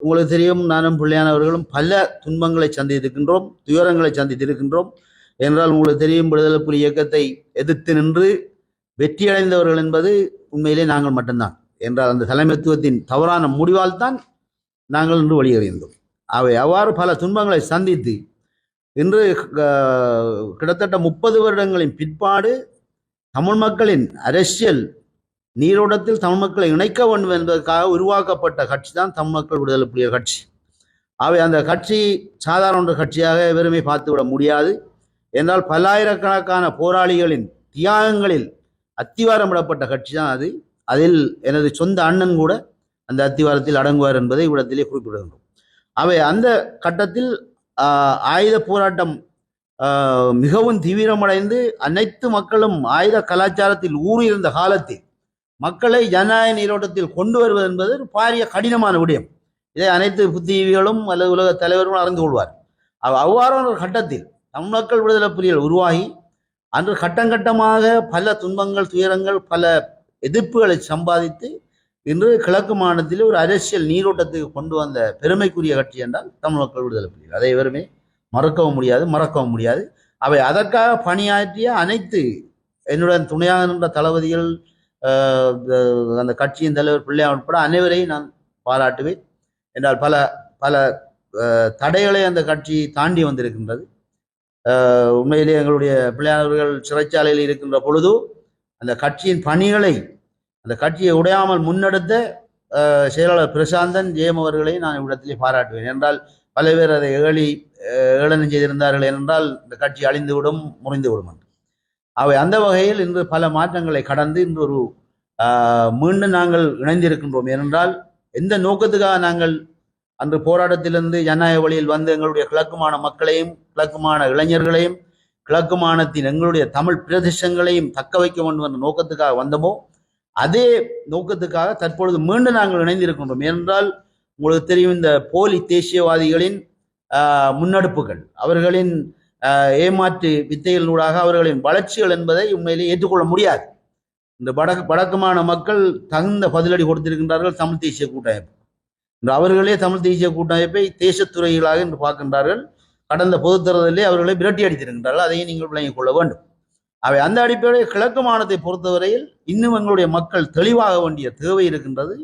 உங்களுக்கு தெரியும் நானும் பிள்ளையானவர்களும் பல துன்பங்களை சந்தித்திருக்கின்றோம் துயரங்களை சந்தித்திருக்கின்றோம். என்றால் உங்களுக்கு தெரியும் விடுதலை புலி இயக்கத்தை எதிர்த்து நின்று வெற்றியடைந்தவர்கள் என்பது உண்மையிலே நாங்கள் மட்டும்தான். என்றால் அந்த தலைமைத்துவத்தின் தவறான முடிவால் தான் நாங்கள் இன்று வெளியேறியிருந்தோம் அவை அவ்வாறு பல துன்பங்களை சந்தித்து இன்று கிட்டத்தட்ட முப்பது வருடங்களின் பிற்பாடு தமிழ் மக்களின் அரசியல் நீரோட்டத்தில் தமிழ் மக்களை இணைக்க வேண்டும் என்பதற்காக உருவாக்கப்பட்ட கட்சி தான் தமிழ் மக்கள் விடுதலை புலிகள் கட்சி. அவை அந்த கட்சி சாதாரண கட்சியாக வெறுமை பார்த்துவிட முடியாது. என்றால் பல்லாயிரக்கணக்கான போராளிகளின் தியாகங்களில் அத்திவாரமிடப்பட்ட கட்சி தான் அது. அதில் எனது சொந்த அண்ணன் கூட அந்த அத்திவாரத்தில் அடங்குவார் என்பதை இவ்விடத்திலே குறிப்பிடுகின்றோம். அவை அந்த கட்டத்தில் ஆயுத போராட்டம் மிகவும் தீவிரமடைந்து அனைத்து மக்களும் ஆயுத கலாச்சாரத்தில் ஊறியிருந்த காலத்தில் மக்களை ஜனநாயக நீரோட்டத்தில் கொண்டு வருவது என்பது ஒரு பாரிய கடினமான விடயம். இதை அனைத்து புத்திஜீவிகளும் அல்லது உலக தலைவர்களும் அறிந்து கொள்வார் அவ்வாறான ஒரு கட்டத்தில் தமிழ் மக்கள் விடுதலை புலிகள் உருவாகி அன்று கட்டங்கட்டமாக பல துன்பங்கள் துயரங்கள் பல எதிர்ப்புகளை சம்பாதித்து இன்று கிழக்கு மாநிலத்தில் ஒரு அரசியல் நீரோட்டத்துக்கு கொண்டு வந்த பெருமைக்குரிய கட்சி என்றால் தமிழ் மக்கள் விடுதலை புலிகள். அதை வெறுமே மறக்கவும் முடியாது மறக்கவும் முடியாது. அவை அதற்காக பணியாற்றிய அனைத்து என்னுடன் துணையாக நின்ற தளபதிகள் அந்த கட்சியின் தலைவர் பிள்ளையா உட்பட அனைவரையும் நான் பாராட்டுவேன். என்றால் பல பல தடைகளை அந்த கட்சி தாண்டி வந்திருக்கின்றது. உண்மையிலே எங்களுடைய பிள்ளையாளர்கள் சிறைச்சாலையில் இருக்கின்ற பொழுது அந்த கட்சியின் பணிகளை அந்த கட்சியை உடையாமல் முன்னெடுத்த செயலாளர் பிரசாந்தன் ஜெயம் அவர்களை நான் இவ்விடத்திலே பாராட்டுவேன். என்றால் பல பேர் அதை ஏழி ஆஹ், ஏளனம் செய்திருந்தார்கள் என்றால் இந்த கட்சி அழிந்துவிடும் முறிந்துவிடும் என்று. அவை அந்த வகையில் இன்று பல மாற்றங்களை கடந்து இன்று ஒரு மீண்டும் நாங்கள் இணைந்திருக்கின்றோம். ஏனென்றால் எந்த நோக்கத்துக்காக நாங்கள் அன்று போராட்டத்திலிருந்து ஜனநாயக வழியில் வந்து எங்களுடைய கிழக்குமான மக்களையும் கிழக்குமான இளைஞர்களையும் கிழக்கு மாநிலத்தின் எங்களுடைய தமிழ் பிரதேசங்களையும் தக்க வைக்க வேண்டும் என்ற நோக்கத்துக்காக வந்தோமோ அதே நோக்கத்துக்காக தற்பொழுது மீண்டும் நாங்கள் இணைந்திருக்கின்றோம். ஏனென்றால் உங்களுக்கு தெரியும் இந்த போலி தேசியவாதிகளின் முன்னெடுப்புகள் அவர்களின் ஏமாற்று வித்தைகளினூடாக அவர்களின் வளர்ச்சிகள் என்பதை உண்மையிலே ஏற்றுக்கொள்ள முடியாது. இந்த வடக்கு வடக்குமான மக்கள் தகுந்த பதிலடி கொடுத்திருக்கின்றார்கள் தமிழ் தேசிய கூட்டமைப்பு. இன்று அவர்களே தமிழ் தேசிய கூட்டமைப்பை தேசத்துறைகளாக இன்று பார்க்கின்றார்கள். கடந்த பொது தேர்தலிலே அவர்களை விரட்டி அடித்திருக்கின்றார்கள். அதையும் நீங்கள் விளங்கிக் கொள்ள வேண்டும். அவை அந்த அடிப்படையில் கிழக்கு மாநிலத்தை பொறுத்தவரையில் இன்னும் எங்களுடைய மக்கள் தெளிவாக வேண்டிய தேவை இருக்கின்றது.